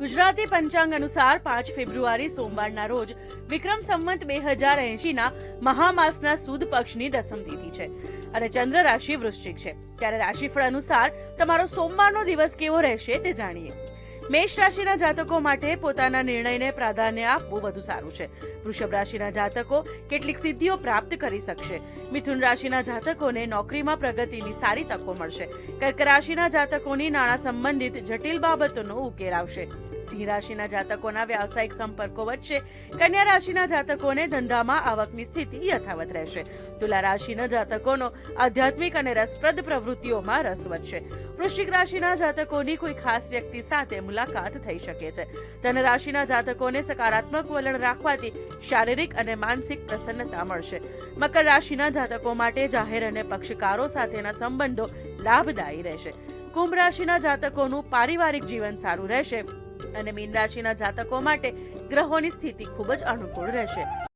ગુજરાતી પંચાંગ અનુસાર પાંચ ફેબ્રુઆરી સોમવારના રોજ વિક્રમ સંવંત બે હજાર એંશીના મહામાસના સુદ પક્ષની દસમ તિથિ છે અને ચંદ્ર રાશિ વૃશ્ચિક છે. ત્યારે રાશિફળ અનુસાર તમારો સોમવારનો દિવસ કેવો રહેશે તે જાણીએ. મેષ રાશિના જાતકો માટે પોતાના નિર્ણયને પ્રાધાન્ય આપવું વધુ સારું છે. વૃષભ રાશિના જાતકો કેટલીક સિદ્ધિઓ પ્રાપ્ત કરી શકશે. મિથુન રાશિના જાતકોને નોકરીમાં પ્રગતિની સારી તકો મળશે. કર્ક રાશિના જાતકોની નાણાં સંબંધિત જટિલ બાબતોનો ઉકેલ આવશે. સિંહ રાશિના જાતકોના વ્યાવસાયિક સંપર્કો વચ્ચે કન્યા રાશિના જાતકોને ધંધામાં આવકની સ્થિતિ યથાવત રહેશે. તુલા રાશિના જાતકોનો આધ્યાત્મિક અને રસપ્રદ પ્રવૃત્તિઓમાં રસ વધશે. વૃશ્ચિક રાશિના જાતકોની કોઈ ખાસ વ્યક્તિ સાથે મુલાકાત થઈ શકે છે. ધન રાશિના જાતકોને સકારાત્મક વલણ રાખવાથી શારીરિક અને માનસિક પ્રસન્નતા મળશે. મકર રાશિના જાતકો માટે જાહેર અને પક્ષકારો સાથેના સંબંધો લાભદાયી રહેશે. કુંભ રાશિના જાતકોનું પારિવારિક જીવન સારું રહેશે. અને મીન રાશિના જાતકો માટે ગ્રહોની સ્થિતિ ખૂબ જ અનુકૂળ રહેશે.